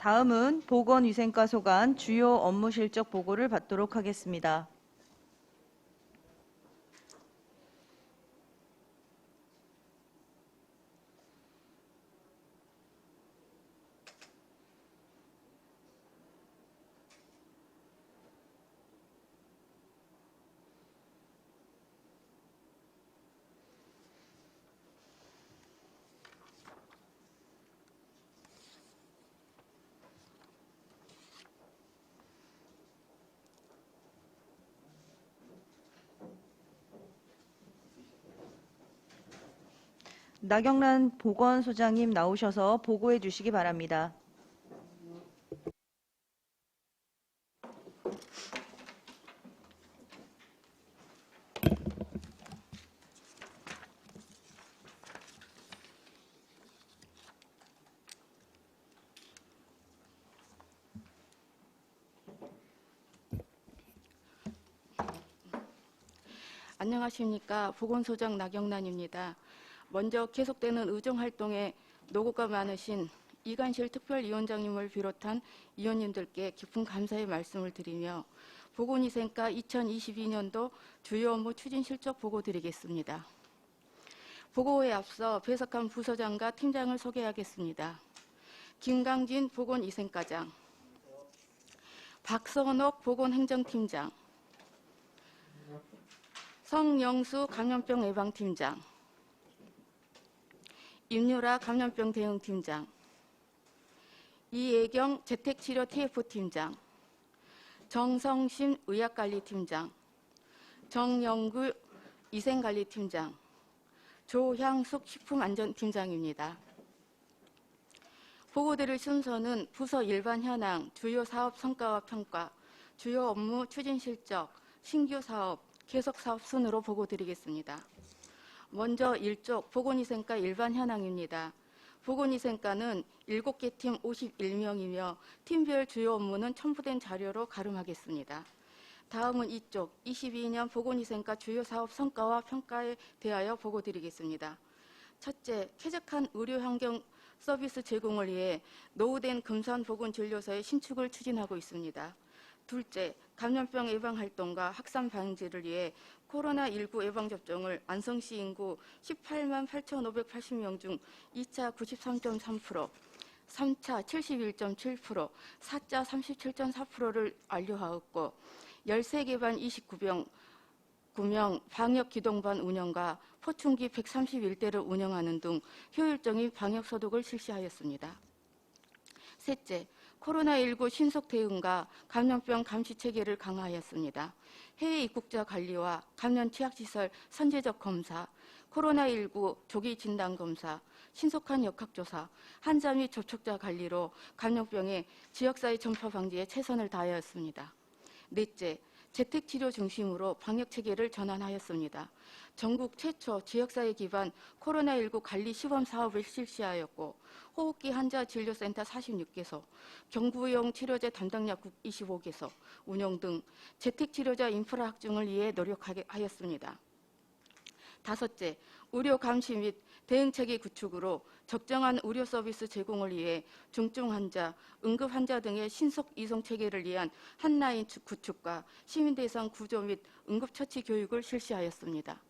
다음은 보건위생과 소관 주요 업무 실적 보고를 받도록 하겠습니다. 나경란 보건소장님 나오셔서 보고해 주시기 바랍니다. 안녕하십니까. 보건소장 나경란입니다. 먼저 계속되는 의정활동에 노고가 많으신 이간실 특별위원장님을 비롯한 위원님들께 깊은 감사의 말씀을 드리며 보건위생과 2022년도 주요 업무 추진 실적 보고 드리겠습니다. 보고에 앞서 배석한 부서장과 팀장을 소개하겠습니다. 김강진 보건위생과장, 박선옥 보건행정팀장, 성영수 감염병 예방팀장, 임유라 감염병 대응팀장, 이혜경 재택치료 TF팀장, 정성심 의학관리팀장, 정영구 위생관리팀장, 조향숙 식품안전팀장입니다. 보고드릴 순서는 부서 일반 현황, 주요 사업 성과와 평가, 주요 업무 추진 실적, 신규 사업, 계속 사업 순으로 보고드리겠습니다. 먼저 1쪽 보건위생과 일반 현황입니다. 보건위생과는 7개 팀 51명이며 팀별 주요 업무는 첨부된 자료로 가름하겠습니다. 다음은 2쪽 22년 보건위생과 주요 사업 성과와 평가에 대하여 보고드리겠습니다. 첫째, 쾌적한 의료 환경 서비스 제공을 위해 노후된 금산보건진료소의 신축을 추진하고 있습니다. 둘째, 감염병 예방 활동과 확산 방지를 위해 코로나19 예방접종을 안성시 인구 18만 8,580명 중 2차 93.3%, 3차 71.7%, 4차 37.4%를 완료하였고 13개 반 29병 9명 방역 기동반 운영과 포충기 131대를 운영하는 등 효율적인 방역 소독을 실시하였습니다. 셋째, 코로나19 신속 대응과 감염병 감시 체계를 강화하였습니다. 해외 입국자 관리와 감염 취약시설 선제적 검사, 코로나19 조기 진단 검사, 신속한 역학조사, 환자 및 접촉자 관리로 감염병의 지역사회 전파 방지에 최선을 다하였습니다. 넷째, 재택치료 중심으로 방역 체계를 전환하였습니다. 전국 최초 지역사회 기반 코로나19 관리 시범 사업을 실시하였고 호흡기 환자 진료센터 46개소, 경부용 치료제 담당 약국 25개소 운영 등 재택치료자 인프라 확충을 위해 노력하였습니다. 다섯째, 의료 감시 및 대응체계 구축으로 적정한 의료 서비스 제공을 위해 중증 환자, 응급 환자 등의 신속 이송 체계를 위한 한라인 구축과 시민 대상 구조 및 응급 처치 교육을 실시하였습니다.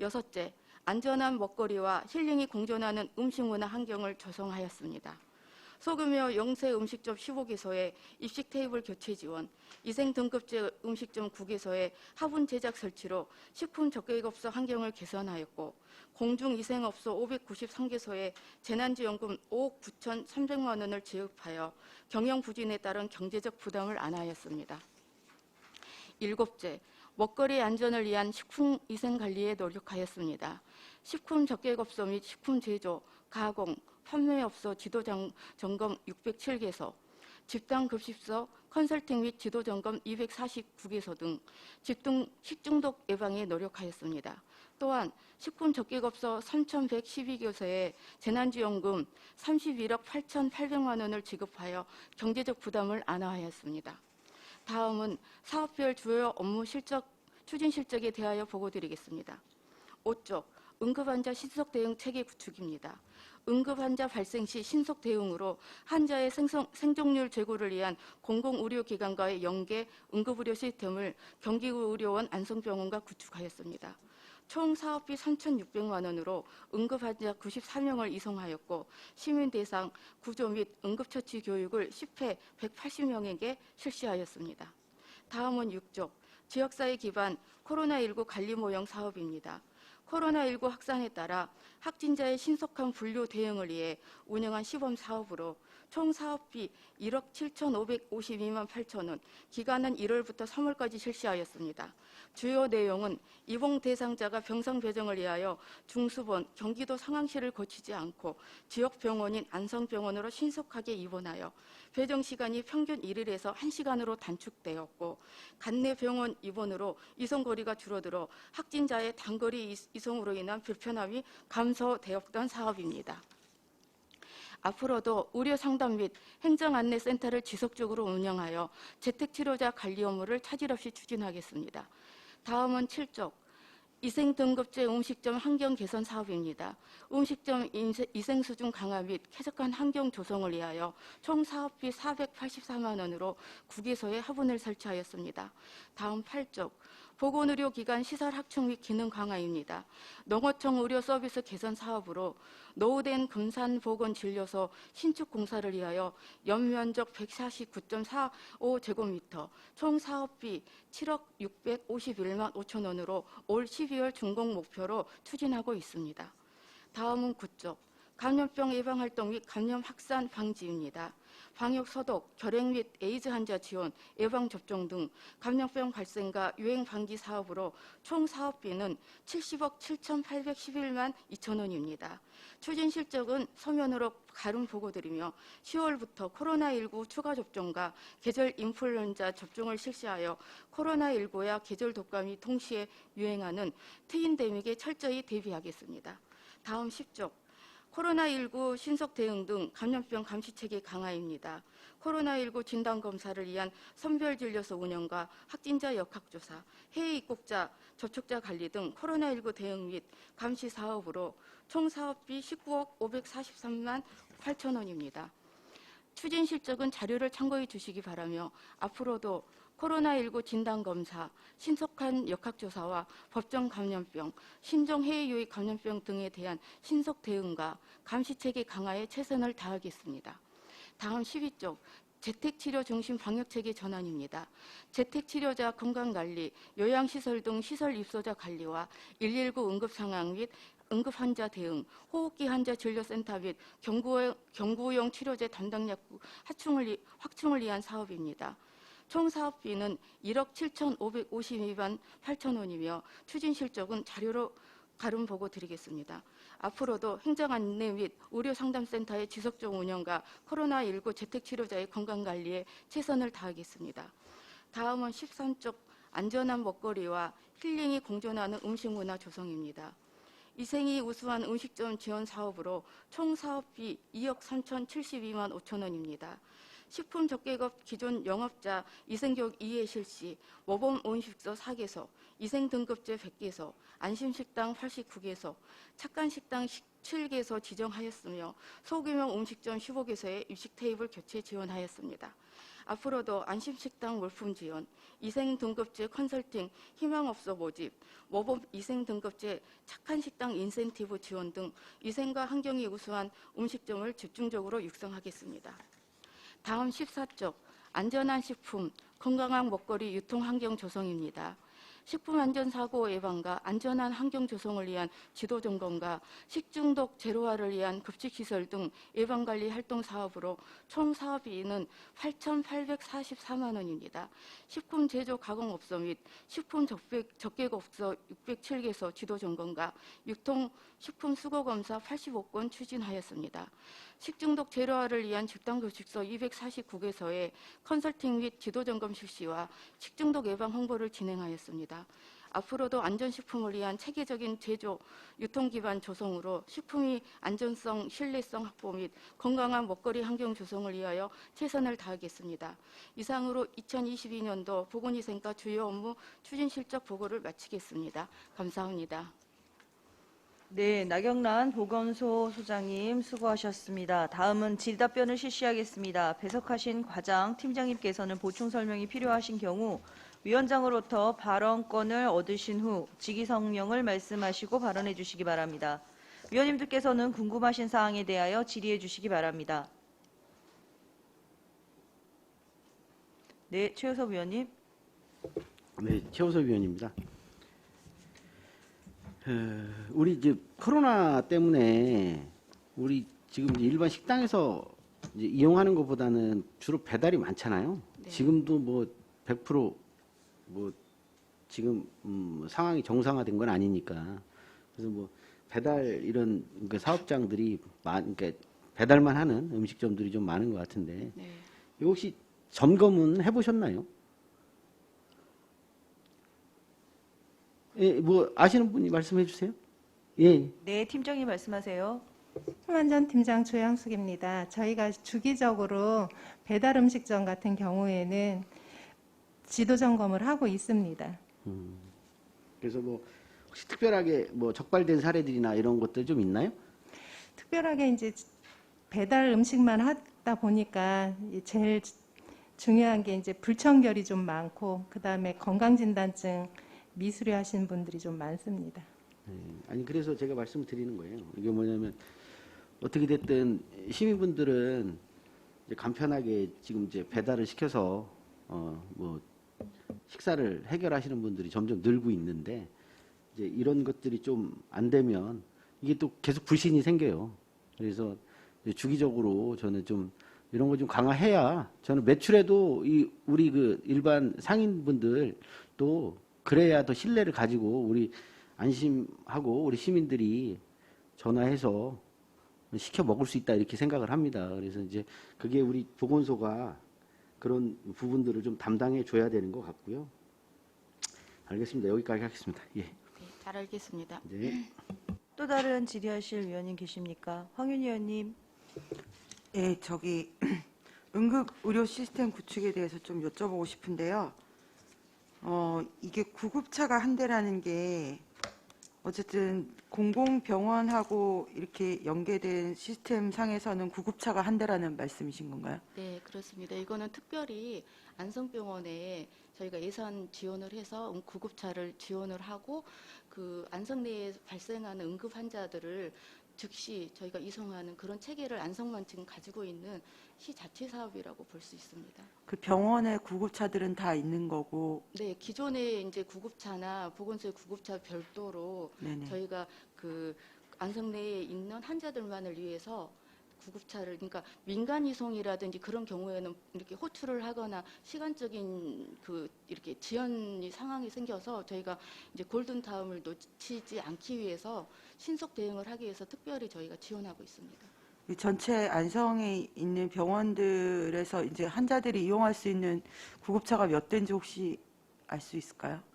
여섯째, 안전한 먹거리와 힐링이 공존하는 음식 문화 환경을 조성하였습니다. 소규모 영세 음식점 15개소에 입식 테이블 교체 지원, 위생 등급제 음식점 9개소에 화분 제작 설치로 식품 적객업소 환경을 개선하였고 공중위생업소 593개소에 재난지원금 5억 9천 3백만 원을 지급하여 경영 부진에 따른 경제적 부담을 안하였습니다. 일곱째, 먹거리 안전을 위한 식품 위생 관리에 노력하였습니다. 식품 적객업소 및 식품 제조, 가공, 판매업소 지도 점검 607개소, 집단 급식소 컨설팅 및 지도 점검 249개소 등 집중 식중독 예방에 노력하였습니다. 또한 식품 적객업소 3,112개소에 재난지원금 31억 8,800만 원을 지급하여 경제적 부담을 완화하였습니다. 다음은 사업별 주요 업무 실적 추진 실적에 대하여 보고드리겠습니다. 5쪽 응급환자 신속 대응 체계 구축입니다. 응급 환자 발생 시 신속 대응으로 환자의 생성, 생존율 제고를 위한 공공의료기관과의 연계 응급의료 시스템을 경기의료원 안성병원과 구축하였습니다. 총 사업비 3,600만 원으로 응급환자 94명을 이송하였고 시민 대상 구조 및 응급처치 교육을 10회 180명에게 실시하였습니다. 다음은 6쪽 지역사회 기반 코로나19 관리 모형 사업입니다. 코로나19 확산에 따라 확진자의 신속한 분류 대응을 위해 운영한 시범 사업으로 총 사업비 1억 7,552만 8천 원, 기간은 1월부터 3월까지 실시하였습니다. 주요 내용은 입원 대상자가 병상 배정을 위하여 중수본 경기도 상황실을 거치지 않고 지역 병원인 안성병원으로 신속하게 입원하여 배정 시간이 평균 1일에서 1시간으로 단축되었고 간내 병원 입원으로 이송 거리가 줄어들어 확진자의 단거리 이- 이송으로 인한 불편함이 감소되었던 사업입니다. 앞으로도 의료 상담 및 행정 안내 센터를 지속적으로 운영하여 재택 치료자 관리 업무를 차질 없이 추진하겠습니다. 다음은 7쪽 위생 등급제 음식점 환경 개선 사업입니다. 음식점 위생 수준 강화 및 쾌적한 환경 조성을 위하여 총 사업비 484만 원으로 국에서의 화분을 설치하였습니다. 다음 8쪽 보건의료기관 시설 확충 및 기능 강화입니다. 농어청 의료 서비스 개선 사업으로 노후된 금산보건진료소 신축 공사를 위하여 연면적 149.45제곱미터, 총 사업비 7억 651만 5천 원으로 올 12월 준공 목표로 추진하고 있습니다. 다음은 9쪽 감염병 예방 활동 및 감염 확산 방지입니다. 방역 소독, 결핵 및 에이즈 환자 지원, 예방 접종 등 감염병 발생과 유행 방지 사업으로 총 사업비는 70억 7,811만 2천 원입니다. 추진 실적은 서면으로 가름 보고드리며 10월부터 코로나19 추가 접종과 계절 인플루엔자 접종을 실시하여 코로나19와 계절 독감이 동시에 유행하는 트윈데믹에 철저히 대비하겠습니다. 다음 10쪽 코로나19 신속 대응 등 감염병 감시 체계 강화입니다. 코로나19 진단 검사를 위한 선별 진료소 운영과 확진자 역학조사, 해외 입국자 접촉자 관리 등 코로나19 대응 및 감시 사업으로 총 사업비 19억 543만 8천 원입니다. 추진 실적은 자료를 참고해 주시기 바라며 앞으로도 코로나19 진단검사, 신속한 역학조사와 법정 감염병, 신종 해외 유입 감염병 등에 대한 신속 대응과 감시체계 강화에 최선을 다하겠습니다. 다음 12쪽 재택치료 중심 방역체계 전환입니다. 재택치료자 건강관리, 요양시설 등 시설 입소자 관리와 119 응급상황 및 응급 환자 대응, 호흡기 환자 진료센터 및 경구용, 경구용 치료제 담당 약국 확충을, 위- 확충을 위한 사업입니다. 총 사업비는 1억 7,552만 8천 원이며 추진 실적은 자료로 가름 보고 드리겠습니다. 앞으로도 행정 안내 및 의료 상담센터의 지속적 운영과 코로나19 재택 치료자의 건강 관리에 최선을 다하겠습니다. 다음은 13쪽 안전한 먹거리와 힐링이 공존하는 음식 문화 조성입니다. 위생이 우수한 음식점 지원 사업으로 총 사업비 2억 3,072만 5천 원입니다. 식품 적개업 기존 영업자 위생교육 2회 실시, 모범 온식소 4개소, 위생 등급제 100개소, 안심식당 89개소, 착간식당 7개소 지정하였으며 소규모 음식점 15개소에 입식 테이블 교체 지원하였습니다. 앞으로도 안심식당 물품 지원, 위생 등급제 컨설팅, 희망업소 모집, 모범 위생 등급제 착한 식당 인센티브 지원 등 위생과 환경이 우수한 음식점을 집중적으로 육성하겠습니다. 다음 14쪽 안전한 식품, 건강한 먹거리 유통 환경 조성입니다. 식품 안전 사고 예방과 안전한 환경 조성을 위한 지도 점검과 식중독 제로화를 위한 급식 시설 등 예방 관리 활동 사업으로 총 사업비는 8,844만 원입니다. 식품 제조 가공업소 및 식품 적개업소 607개소 지도 점검과 유통 식품 수거 검사 85건 추진하였습니다. 식중독 제로화를 위한 집단급식소 249개소에 컨설팅 및 지도 점검 실시와 식중독 예방 홍보를 진행하였습니다. 앞으로도 안전식품을 위한 체계적인 제조, 유통 기반 조성으로 식품의 안전성, 신뢰성 확보 및 건강한 먹거리 환경 조성을 위하여 최선을 다하겠습니다. 이상으로 2022년도 보건위생과 주요 업무 추진 실적 보고를 마치겠습니다. 감사합니다. 네, 나경란 보건소 소장님 수고하셨습니다. 다음은 질답변을 실시하겠습니다. 배석하신 과장 팀장님께서는 보충 설명이 필요하신 경우 위원장으로부터 발언권을 얻으신 후 직위 성명을 말씀하시고 발언해 주시기 바랍니다. 위원님들께서는 궁금하신 사항에 대하여 질의해 주시기 바랍니다. 네, 최효섭 위원님. 네, 최호섭 위원입니다. 어, 우리 이제 코로나 때문에 우리 지금 일반 식당에서 이제 이용하는 것보다는 주로 배달이 많잖아요. 네. 지금도 뭐 100%뭐 지금 음, 상황이 정상화된 건 아니니까 그래서 뭐 배달 이런 그 사업장들이 많, 그러니까 배달만 하는 음식점들이 좀 많은 것 같은데 네. 혹시 점검은 해보셨나요? 예, 뭐 아시는 분이 말씀해 주세요. 예, 네, 팀장님 말씀하세요. 한전 팀장 조양숙입니다. 저희가 주기적으로 배달 음식점 같은 경우에는 지도 점검을 하고 있습니다. 그래서 뭐 혹시 특별하게 뭐 적발된 사례들이나 이런 것들 좀 있나요? 특별하게 이제 배달 음식만 하다 보니까 이 제일 중요한 게 이제 불청결이 좀 많고 그다음에 건강진단증 미수리 하시는 분들이 좀 많습니다. 예, 아니 그래서 제가 말씀드리는 거예요. 이게 뭐냐면 어떻게 됐든 시민분들은 간편하게 지금 이제 배달을 시켜서 어 뭐 식사를 해결하시는 분들이 점점 늘고 있는데 이제 이런 것들이 좀 안 되면 이게 또 계속 불신이 생겨요. 그래서 주기적으로 저는 좀 이런 거 좀 강화해야 저는 매출에도 이 우리 그 일반 상인분들 또 그래야 더 신뢰를 가지고 우리 안심하고 우리 시민들이 전화해서 시켜 먹을 수 있다 이렇게 생각을 합니다. 그래서 이제 그게 우리 보건소가 그런 부분들을 좀 담당해 줘야 되는 것 같고요. 알겠습니다. 여기까지 하겠습니다. 예. 네, 잘 알겠습니다. 네. 또 다른 질의하실 위원님 계십니까? 황윤 위원님. 예, 저기 응급 의료 시스템 구축에 대해서 좀 여쭤보고 싶은데요. 어, 이게 구급차가 한 대라는 게 어쨌든 공공병원하고 이렇게 연계된 시스템 상에서는 구급차가 한 대라는 말씀이신 건가요? 네, 그렇습니다. 이거는 특별히 안성병원에 저희가 예산 지원을 해서 응- 구급차를 지원을 하고 그 안성 내에 발생하는 응급 환자들을 즉시 저희가 이송하는 그런 체계를 안성만 지금 가지고 있는 시 자체 사업이라고 볼 수 있습니다. 그 병원에 구급차들은 다 있는 거고, 네, 기존의 이제 구급차나 보건소의 구급차 별도로 네네. 저희가 그 안성 내에 있는 환자들만을 위해서 구급차를 그러니까 민간 이송이라든지 그런 경우에는 이렇게 호출을 하거나 시간적인 그 이렇게 지연 상황이 생겨서 저희가 이제 골든 타임을 놓치지 않기 위해서 신속 대응을 하기 위해서 특별히 저희가 지원하고 있습니다. 이 전체 안성에 있는 병원들에서 이제 환자들이 이용할 수 있는 구급차가 몇 대인지 혹시 알 수 있을까요?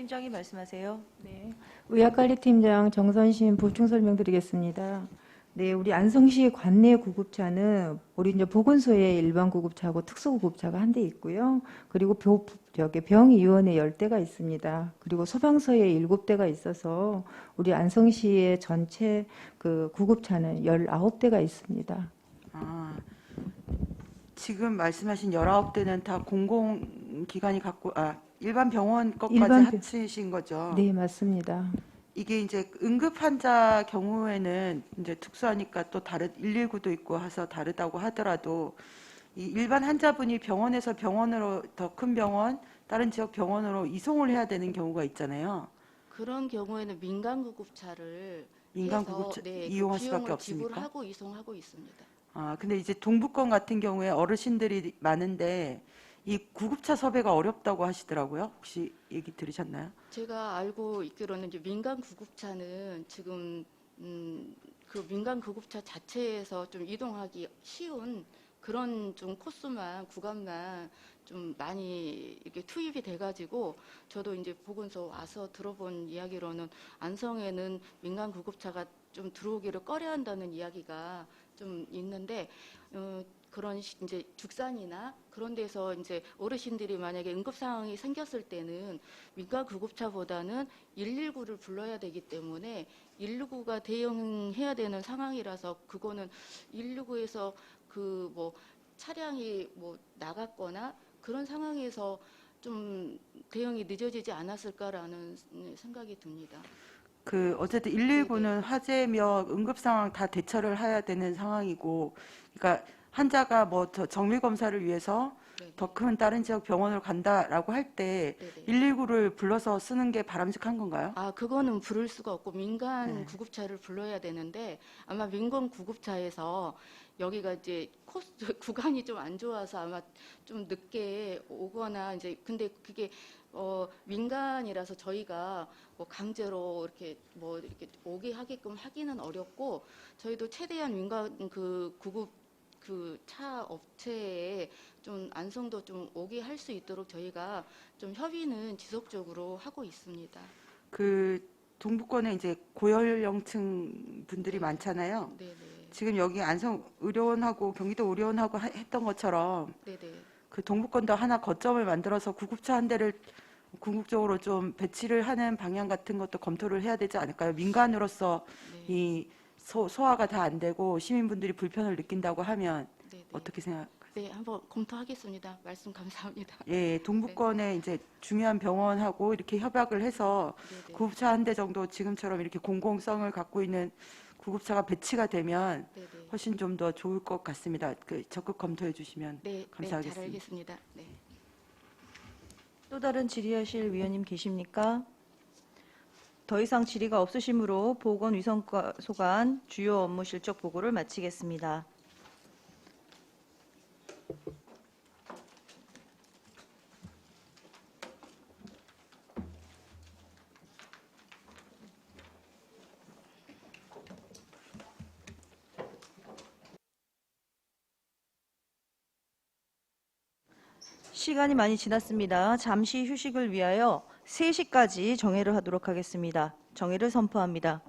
팀장님 말씀하세요. 네, 의학관리팀장 정선심 보충 설명드리겠습니다. 네, 우리 안성시 관내 구급차는 우리 이제 보건소에 일반 구급차하고 특수 구급차가 한 대 있고요. 그리고 보, 저기 병의원에 열 대가 있습니다. 그리고 소방서에 일곱 대가 있어서 우리 안성시의 전체 그 구급차는 열아홉 대가 있습니다. 아, 지금 말씀하신 19대는 다 공공 기관이 갖고, 아, 일반 병원 것까지 일반 병- 합치신 거죠? 네, 맞습니다. 이게 이제 응급 환자 경우에는 이제 특수하니까 또 다른 119도 있고 해서 다르다고 하더라도 이 일반 환자분이 병원에서 병원으로 더 큰 병원, 다른 지역 병원으로 이송을 해야 되는 경우가 있잖아요. 그런 경우에는 민간 구급차를 민간 해서, 구급차 네, 그 이용할 수밖에 비용을 없습니까? 지불하고 이송하고 있습니다. 아, 근데 이제 동북권 같은 경우에 어르신들이 많은데 이 구급차 섭외가 어렵다고 하시더라고요. 혹시 얘기 들으셨나요? 제가 알고 있기로는 이제 민간 구급차는 지금 음, 그 민간 구급차 자체에서 좀 이동하기 쉬운 그런 좀 코스만 구간만 좀 많이 이렇게 투입이 돼가지고 저도 이제 보건소 와서 들어본 이야기로는 안성에는 민간 구급차가 좀 들어오기를 꺼려한다는 이야기가 좀 있는데 어, 그런 시- 이제 죽산이나 그런 데서 이제 어르신들이 만약에 응급 상황이 생겼을 때는 민간 구급차보다는 119를 불러야 되기 때문에 119가 대응해야 되는 상황이라서 그거는 119에서 그 뭐 차량이 뭐 나갔거나 그런 상황에서 좀 대응이 늦어지지 않았을까라는 생각이 듭니다. 그 어쨌든 119는 화재며 응급 상황 다 대처를 해야 되는 상황이고, 그러니까 환자가 뭐저 정밀 검사를 위해서 네, 더큰 다른 지역 병원을 간다라고 할때 네, 네. 119를 불러서 쓰는 게 바람직한 건가요? 아, 그거는 부를 수가 없고 민간 네. 구급차를 불러야 되는데 아마 민간 구급차에서 여기가 이제 코스 구간이 좀 안 좋아서 아마 좀 늦게 오거나 이제 근데 그게 어 민간이라서 저희가 뭐 강제로 이렇게 뭐 이렇게 오게 하게끔 하기는 어렵고 저희도 최대한 민간 그 구급 그 차 업체에 좀 안성도 좀 오게 할 수 있도록 저희가 좀 협의는 지속적으로 하고 있습니다. 그 동부권에 이제 고연령층 분들이 많잖아요. 네네. 지금 여기 안성 의료원하고 경기도 의료원하고 하- 했던 것처럼 네네. 그 동부권도 하나 거점을 만들어서 구급차 한 대를 궁극적으로 좀 배치를 하는 방향 같은 것도 검토를 해야 되지 않을까요? 민간으로서 네. 이 소, 소화가 다 안 되고 시민분들이 불편을 느낀다고 하면 네네. 어떻게 생각? 네, 한번 검토하겠습니다. 말씀 감사합니다. 예, 동부권에 이제 중요한 병원하고 이렇게 협약을 해서 네네. 구급차 한 대 정도 지금처럼 이렇게 공공성을 갖고 있는 구급차가 배치가 되면 네네. 훨씬 좀 더 좋을 것 같습니다. 그 적극 검토해 주시면 네, 네, 감사하겠습니다. 잘 알겠습니다. 네. 또 다른 질의하실 위원님 계십니까? 더 이상 질의가 없으시므로 보건위성소관 주요 업무 실적 보고를 마치겠습니다. 시간이 많이 지났습니다. 잠시 휴식을 위하여 3시까지 정회를 하도록 하겠습니다. 정회를 선포합니다.